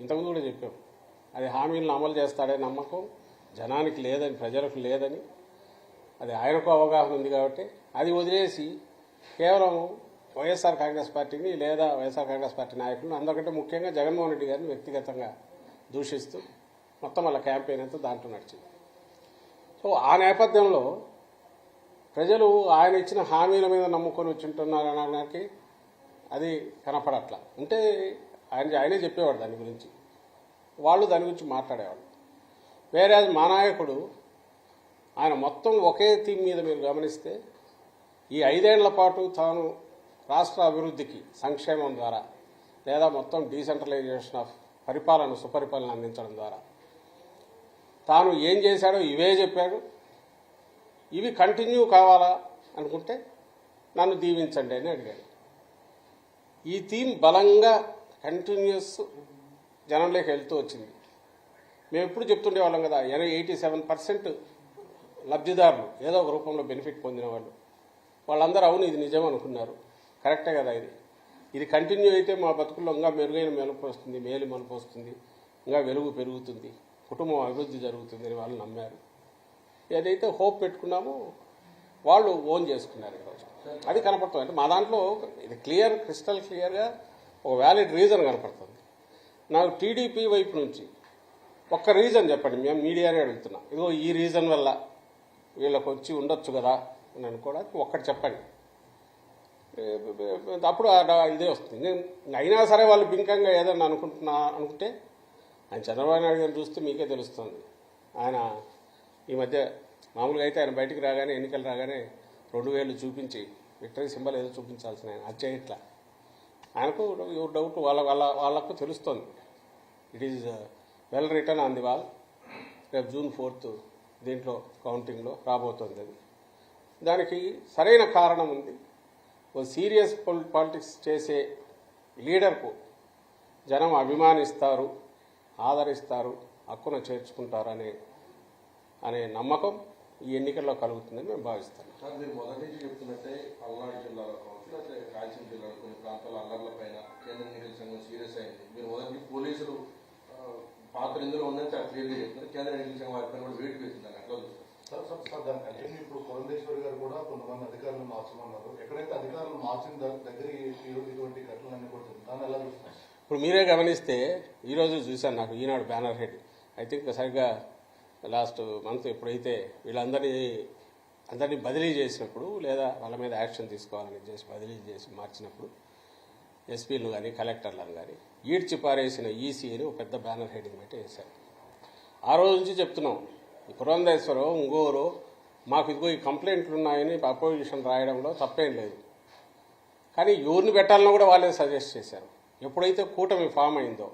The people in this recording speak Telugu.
ఇంతకుముందు కూడా చెప్పాం. అది హామీలను అమలు చేస్తాడే నమ్మకం జనానికి లేదని ప్రజలకు లేదని అది ఆయనకు అవగాహన ఉంది కాబట్టి అది వదిలేసి కేవలం వైఎస్ఆర్ కాంగ్రెస్ పార్టీని లేదా వైఎస్ఆర్ కాంగ్రెస్ పార్టీ నాయకులను అందరికంటే ముఖ్యంగా జగన్మోహన్ రెడ్డి గారిని వ్యక్తిగతంగా దూషిస్తూ మొత్తం వాళ్ళ క్యాంపెయిన్ అంతా దాంట్లో నడిచింది. సో ఆ నేపథ్యంలో ప్రజలు ఆయన ఇచ్చిన హామీల మీద నమ్ముకొని వచ్చింటున్నారనడానికి అది కనపడట్ల. అంటే ఆయన ఆయనే చెప్పేవాడు దాని గురించి. వాళ్ళు దాని గురించి మాట్లాడేవాళ్ళు. వేరే మా నాయకుడు ఆయన మొత్తం ఒకే థీమ్ మీద మీరు గమనిస్తే ఈ ఐదేళ్ళ పాటు తాను రాష్ట్ర అభివృద్ధికి సంక్షేమం ద్వారా లేదా మొత్తం డీసెంట్రలైజేషన్ ఆఫ్ పరిపాలన సుపరిపాలన అందించడం ద్వారా తాను ఏం చేశాడో ఇవే చెప్పాడు. ఇవి కంటిన్యూ కావాలా అనుకుంటే నన్ను దీవించండి అని అడిగాడు. ఈ థీమ్ బలంగా కంటిన్యూస్ జనంలోకి వెళ్తూ వచ్చింది. మేము ఎప్పుడు చెప్తుండే వాళ్ళం కదా ఎయిటీ సెవెన్ పర్సెంట్ లబ్ధిదారులు ఏదో ఒక రూపంలో బెనిఫిట్ పొందిన వాళ్ళు. వాళ్ళందరూ అవును ఇది నిజం అనుకున్నారు. కరెక్టే కదా ఇది. ఇది కంటిన్యూ అయితే మా బతుకుల్లో ఇంకా మెరుగైన మెలుపు వస్తుంది మేలు మలుపు వస్తుంది ఇంకా వెలుగు పెరుగుతుంది కుటుంబం అభివృద్ధి జరుగుతుంది అని వాళ్ళు నమ్మారు. ఏదైతే హోప్ పెట్టుకున్నామో వాళ్ళు ఓన్ చేసుకున్నారు ఈరోజు. అది కనపడుతుంది. అంటే మా దాంట్లో ఇది క్లియర్ క్రిస్టల్ క్లియర్గా ఒక వ్యాలిడ్ రీజన్ కనపడుతుంది. నాకు టీడీపీ వైపు నుంచి ఒక్క రీజన్ చెప్పండి. మేము మీడియానే అడుగుతున్నాం. ఇదిగో ఈ రీజన్ వల్ల వీళ్ళకి వచ్చి ఉండొచ్చు కదా అని అనుకోవడానికి ఒక్కటి చెప్పండి. అప్పుడు ఇదే వస్తుంది. అయినా సరే వాళ్ళు బింకంగా ఏదన్నా అనుకుంటున్నా అనుకుంటే ఆయన చంద్రబాబు నాయుడు గారిని చూస్తే మీకే తెలుస్తుంది. ఆయన ఈ మధ్య మామూలుగా అయితే ఆయన బయటికి రాగానే ఎన్నికలు రాగానే రెండు వేలు చూపించి విక్టరీ సింబల్ ఏదో చూపించాల్సిన ఆయన అది చేయట్లా ఆయనకు యువర్ డౌట్ వాళ్ళ వాళ్ళ వాళ్ళకు తెలుస్తుంది. It is well return on the wall రేపు జూన్ ఫోర్త్ దీంట్లో కౌంటింగ్లో రాబోతోంది అది. దానికి సరైన కారణం ఉంది. ఓ సీరియస్ పాలిటిక్స్ చేసే లీడర్కు జనం అభిమానిస్తారు ఆదరిస్తారు హక్కున చేర్చుకుంటారనే అనే అనే నమ్మకం ఈ ఎన్నికల్లో కలుగుతుందని మేము భావిస్తాం మీరు మొదటి పోలీసులు ఆ, పాత్ర ఇందులో ఉందని చాలా క్లియర్గా చెప్తున్నారు. కేంద్ర ఎన్నికల సంఘం వారి పైన కూడా వేటు వేసిందని అట్లా చూస్తారు సార్ సార్ సార్ దాని కంటిన్యూ ఇప్పుడు పురంధేశ్వరి గారు కూడా కొంతమంది అధికారులను మార్చమన్నారు. ఎక్కడైతే అధికారులు మార్చిన దగ్గర ఇటువంటి ఘటనలన్నీ కూడా. దాన్ని ఎలా చూస్తున్నారు ఇప్పుడు మీరే గమనిస్తే ఈరోజు చూశాను నాకు Eenadu banner head. I think సరిగ్గా లాస్ట్ మంత్ ఎప్పుడైతే వీళ్ళందరినీ అందరినీ బదిలీ చేసినప్పుడు లేదా వాళ్ళ మీద యాక్షన్ తీసుకోవాలని చేసి బదిలీ చేసి మార్చినప్పుడు ఎస్పీలు కానీ కలెక్టర్లను కానీ ఈడ్చి పారేసిన ఈసీ అని ఒక పెద్ద బ్యానర్ హెడ్డింగ్ పెట్టి వేశారు. ఆ రోజు నుంచి చెప్తున్నాం ఈ పురంధేశ్వరం ఇంగోరు మాకు ఇదిగో ఈ కంప్లైంట్లు ఉన్నాయని అపోజిషన్ రాయడంలో తప్పేం లేదు. కానీ ఎవరిని పెట్టాలన్నా కూడా వాళ్ళే సజెస్ట్ చేశారు. ఎప్పుడైతే కూటమి ఫామ్ అయిందో